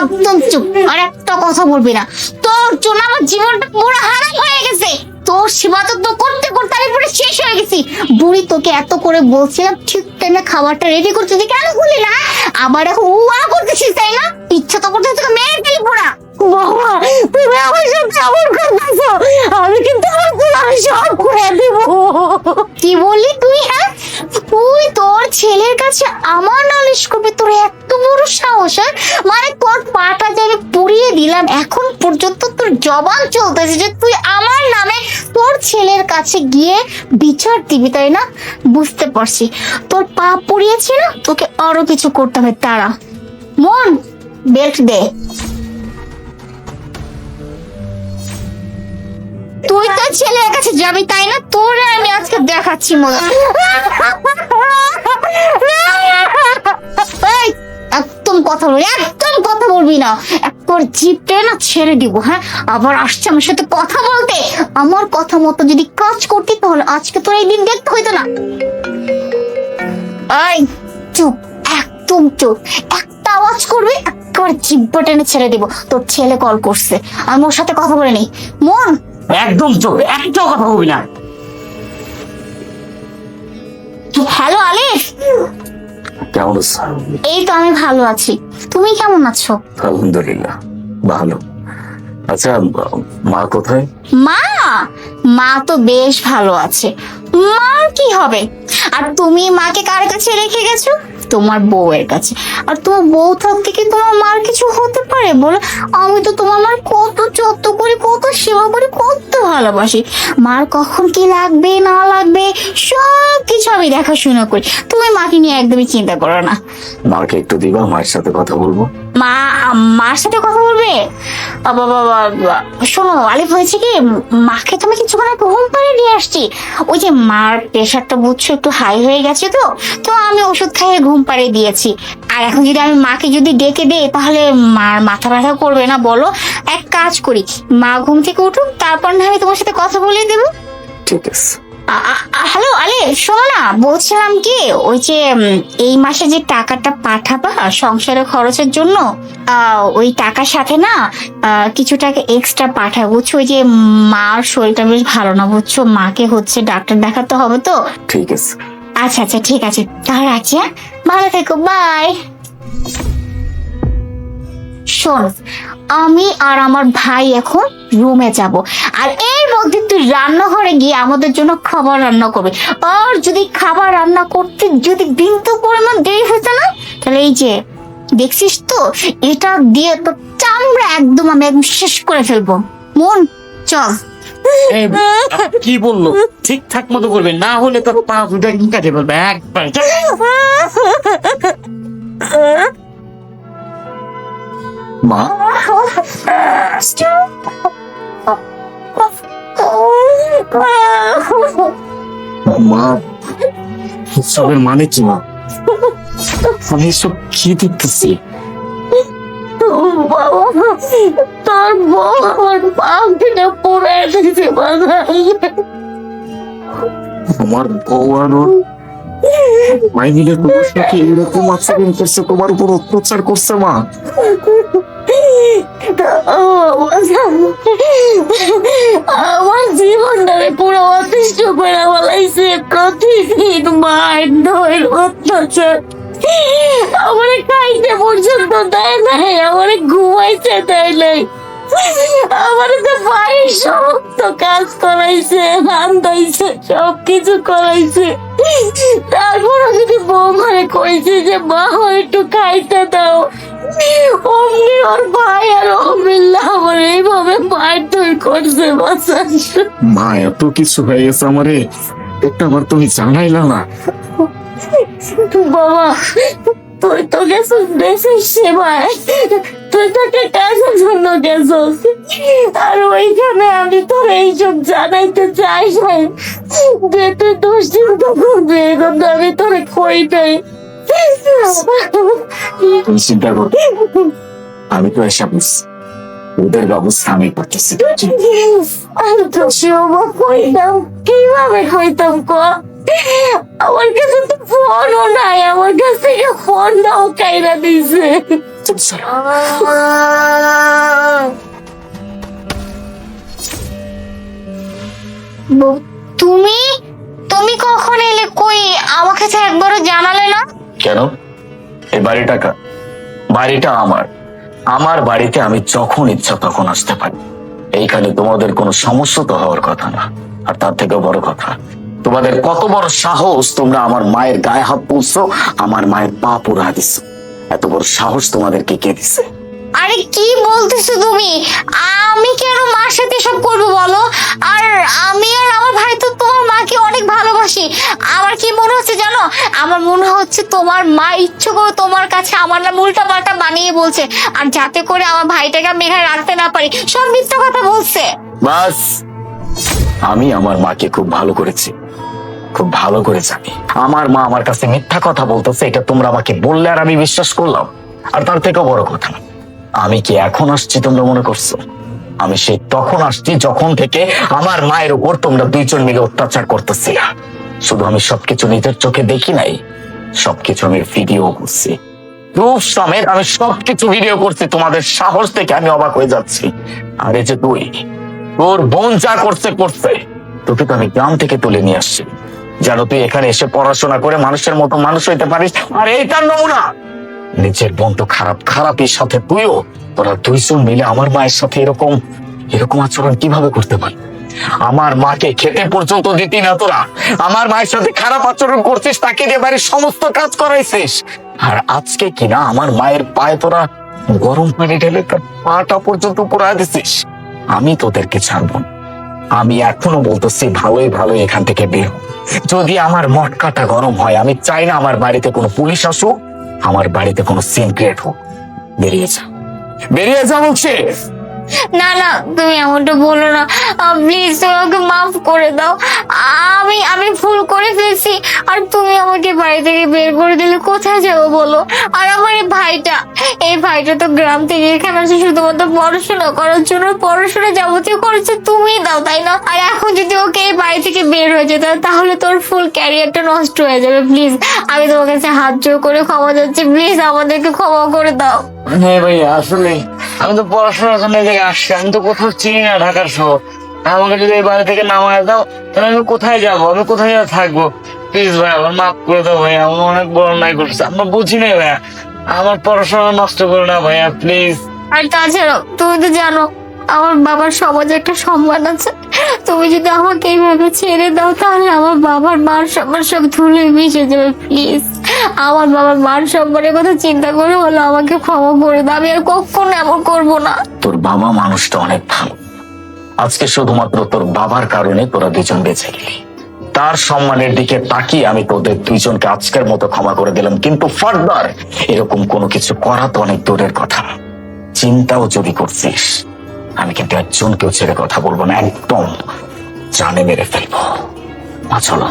একদম চুপ। আর একটা কথা বলবি না। তোর জন্য আমার জীবনটা পুরো হারাম হয়ে গেছে। তোর সেবা তো করতে করতে আমি পুরো শেষ হয়ে গেছি। বুড়ি, তোকে এত করে বলছিলাম ঠিক টাইমে খাবারটা রেডি করতে তুই কেন করলি না। আবার এখন উয়া করতেছিস, তাই না? ইচ্ছা তো করতে তোকে মেরে ফেলি পুরা। বাবা, তুমি আমার সব কেমন করতেছো আমি কিন্তু আমার সব করে দেব। কি তোর ছেলের কাছে আমার নালিশ করবি, তোর এত বড় সাহস হ্যাঁ? মানে তোর পাটা যে পুড়িয়ে দিলাম, এখন পর্যন্ত তোর জবান চলতেছে যে তুই আমার নামে তোর ছেলের কাছে গিয়ে বিচার দিবি, তাই না? বুঝতে পারছি। তোর পা পুড়িয়েছে না? তোকে আরও কিছু করতে হবে তারা মন, বেল্ট দে। তুই তো ছেলের কাছে যাবি, তাই না? তোরে আমি আজকে দেখাচ্ছি মজা কথা বলবি একদম কথা বলবি না। একবার জিপটে না ছেড়ে দিব হ্যাঁ? আবার আসছে আমার সাথে কথা বলতে। আমার কথা মতো যদি কাজ করতি তাহলে আজকে তোর এই দিন দেখতে হইতো না। এই চুপ একদম চুপ। একটা আওয়াজ করবি একবার জিব্বা টেনে ছেড়ে দিব। তোর ছেলে কল করছে। আমি ওর সাথে কথা বলে নেই। মন? একদম চোখ একটাও কথা বলবি না। হ্যালো আলিফ? কেমন এই তো আমি ভালো আছি। তুমি কেমন আছো? আলহামদুলিল্লাহ ভালো। আচ্ছা মা কোথায়? মা? মা তো বেশ ভালো আছে। মা কি হবে? আর তুমি মাকে কার কাছে রেখে গেছো? তোমার বউয়ের কাছে। আর তোমার বউ থাকতে কি তোমার মার কিছু হতে পারে? বলে আমি তো তোমার মার কত যত্ন করি কত সেবা করি কত ভালোবাসি। মার কখন কি লাগবে না লাগবে সব কিছু আমি দেখাশোনা করি। তুমি মাকে নিয়ে একদমই চিন্তা করো না। মাকে একটু দিবা মায়ের সাথে কথা বলব। মা মার সাথে কথা বলবে? শোনো, আলিফ হয়েছে কি? মাকে তুমি কিছুক্ষণ আগে ঘুম পাড়িয়ে দিয়ে আসছি। ওই যে মার প্রেশারটা বুঝছ, একটু হাই হয়ে গেছে তো তো আমি ওষুধ খাইয়ে ঘুম পাড়িয়ে দিয়েছি। আর এখন যদি আমি মাকে যদি ডেকে দেই, তাহলে মার মাথা ব্যথা করবে না, বলো? এক কাজ করি, মা ঘুম থেকে উঠুক, তারপর না আমি তোমার সাথে কথা বলে দেবো। ঠিক আছে। হ্যালো আলে শোনো না বলছিলাম কি ওই যে এই মাসে যে টাকাটা পাঠাবা সংসারের খরচের জন্য ওই টাকার সাথে না কিছু টাকা এক্সট্রা পাঠাবো বুঝছ ওই যে মার শরীরটা বেশ ভালো না বুঝছ মাকে হচ্ছে ডাক্তার দেখাতে হবে তো? ঠিক আছে। আচ্ছা আচ্ছা ঠিক আছে। তাহলে রাখছি হ্যাঁ? ভালো থেকো বাই শোন, আমি আর আমার ভাই এখন রুমে যাব। আর এর মধ্যে তুই রান্নাঘরে গিয়ে আমাদের জন্য খাবার রান্না করবে। আর যদি খাবার রান্না করতে যদি বিন্দু পরিমাণ দেরি হতো না, তাহলে এই যে, দেখছিস তো, এটা দিয়ে তো চামড়া একদম আমি একদম শেষ করে ফেলব। মন, চল। কি বলল? ঠিকঠাক মতো করবে, না হলে তোর পা দুটা কাটে বলবে একবার। মা? মা সবের মানে কি মা? আমি এসব কি দেখতেছি? তোর বউ আমার পা কেটে পড়ে এসেছে আমার বউ আর ওর মাই মিলে এরকম আচরণ করছে? তোমার উপর অত্যাচার করছে মা। আমার জীবনটাকে পুরো অতিষ্ঠ করে বলাইছে প্রতিদিন মায়ের ধৈর অত্যাচার। আমারে খাইতে পর্যন্ত দেয় নাই, আমারে ঘুমাইতে দেয় নাই। আমারে তো বাড়ির সমস্ত কাজ করাইছে রান্দাইছে সব কিছু করাইছে। তারপরে যদি বৌমারে কইছে যে মা একটু খাইতে দাও। অমনি ওর ভাই আর ও মিল্লা আমার এইভাবে মারধর করছে বাসার মা এত কিছু হয়ে গেছে আমারে। একটা বার তুমি জানাইলা না। বাবা তুই তো গেছিস দেশের সেবায়। তুই তো একটা কাজের জন্য গেছিস আর ওইখানে আমি তোর এইসব জানাইতে চাই নাই। যে তুই দুশ্চিন্তা করবি কিন্তু আমি তোরে কই নাই। চিন্তা করো আমি তো এসে বলছি ওদের ব্যবস্থা আমি করতেছি। আমি তো শিববা কইতাম কীভাবে কইতাম ক? আমার কাছে তো ফোনও নাই আমার কাছ থেকে ফোনটাও কাইরা দিছে। তুমি? তুমি কখন এলে কই? আমাকে তো একবারও জানালে না? কেন? এই বাড়িটা কার বাড়িটা আমার। আমার বাড়িতে আমি যখন ইচ্ছা তখন আসতে পারি। এইখানে তোমাদের কোনো সমস্যা তো হওয়ার কথা না। আর তার থেকেও বড় কথা তোমাদের কত বড় সাহস তোমরা আমার মায়ের গায়ে হাত তুলছো আমার মায়ের পা পুরা দিছো। এত বড় সাহস তোমাদেরকে কে দিছে? আরে কি বলতেছো তুমি? আমি কেন মার সাথে সব করব বলো? আর আমি আর আমার ভাই তো তোমার মাকে অনেক ভালোবাসি। আমার কি মনে হচ্ছে জানো? আমার মনে হচ্ছে তোমার মা ইচ্ছে করে তোমার কাছে আমার নাম উল্টা পাল্টা বানিয়ে বলছে। আর যাতে করে আমার ভাইটাকে আমি এখানে রাখতে না পারি। সব মিথ্যা কথা বলছে। বাস আমি আমার মাকে খুব ভালো করেছি। খুব ভালো করে জানি। আমার মা আমার কাছে মিথ্যা কথা বলতেছে, এটা তোমরা আমাকে বললে আর আমি বিশ্বাস করলাম। আর তার থেকেও বড় কথা, আমি কি এখন আসছি তোমরা মনে করছ? আমি সেই তখন আসছি যখন থেকে আমার মায়ের উপর তোমরা দুইজন মিলে অত্যাচার করতেছিলা। শুধু আমি সবকিছু নিজের চোখে দেখি নাই, সবকিছু আমি ভিডিও করছি। প্রুফ সমেত আমি সবকিছু ভিডিও করছি, তোমাদের সাহস থেকে আমি অবাক হয়ে যাচ্ছি। আরে যে তুই, তোর বোন যা করছে করছে। তোকে তো আমি গ্রাম থেকে তুলে নিয়ে আসছি। যেন তুই এখানে এসে পড়াশোনা করে মানুষের মতো মানুষ হইতে পারিস, আর এই তার নমুনা। নিজের বোন তো খারাপ, খারাপের সাথে তুইও, তোরা দুইজন মিলে আমার মায়ের সাথে এরকম এরকম আচরণ কীভাবে করতে পারি আমার মাকে খেতে পর্যন্ত দিতি না তোরা। আমার মায়ের সাথে খারাপ আচরণ করছিস, তাকে দিয়ে বাড়ির সমস্ত কাজ করাইছিস। আর আজকে কিনা আমার মায়ের পায়ে তোরা গরম পানি ঢেলে তার পাটা পর্যন্ত পুরা দিছিস। আমি তোদেরকে ছাড়বো না। আমি এখনও বলতেছি ভালোই ভালো এখান থেকে বের যদি আমার মটকাটা গরম হয়, আমি চাই না আমার বাড়িতে কোনো পুলিশ আসুক, আমার বাড়িতে কোনো সিন ক্রিয়েট হোক। বেরিয়ে যা বেরিয়ে যা বলছে। না না, তুমি এমনটা বলো না। প্লিজ তুমি আমাকে মাফ করে দাও। আমি আমি ভুল করে ফেলছি। আর তুমি আমাকে বাড়ি থেকে বের করে দিলে কোথায় যাব বলো? আর আমার এই ভাইটা এই ভাইটা তো গ্রাম থেকে এখানে আসে শুধুমাত্র পড়াশোনা করার জন্য পড়াশোনা যাবতীয় করেছে তুমি দাও, তাই না? আর এখন যদি ওকে এই বাড়ি থেকে বের হয়ে যেত তাহলে তোর ফুল ক্যারিয়ারটা নষ্ট হয়ে যাবে প্লিজ আমি তোমার কাছে হাত জোর করে ক্ষমা যাচ্ছি প্লিজ আমাদেরকে ক্ষমা করে দাও। হ্যাঁ ভাইয়া আসলে আমি তো পড়াশোনার জন্য জায়গায় আসছি, আমি তো কোথাও চিনি না ঢাকার শহর। আমাকে যদি এই বাড়ি থেকে নামায় দাও, তাহলে আমি কোথায় যাব? আমি কোথায় থাকব? প্লিজ ভাই, আমার মাফ করে দাও ভাইয়া আমি অনেক বড় নাই করছি আমরা বুঝি না ভাইয়া আমার পড়াশোনা নষ্ট করো না ভাইয়া প্লিজ আর তাছাড়াও, তুমি তো জানো, আমার বাবার সমাজে একটা সম্মান আছে। তুমি যদি আমাকে এইভাবে ছেড়ে দাও, তাহলে আমার বাবার মার সম্মান সব ধুলে মিশে যাবে প্লিজ আমার বাবার মান সম্মানের কথা চিন্তা করে হলো আমাকে ক্ষমা করে দাও, আমি আর কখনো এমন করব না। তোর বাবা মানুষটা অনেক ভালো। আজকে শুধুমাত্র তোর বাবার কারণে তোরা দুজন বেঁচে গেলি। তার সম্মানের দিকে তাকিয়ে আমি তোদের দুইজনকে আজকের মতো ক্ষমা করে দিলাম। কিন্তু ফার্দার, এরকম কোনো কিছু করা তো অনেক দূরের কথা। চিন্তাও যদি করছিস, আমি কিন্তু একজনকেও ছেড়ে কথা বলব না, একদম জানে মেরে ফেলব। চলো।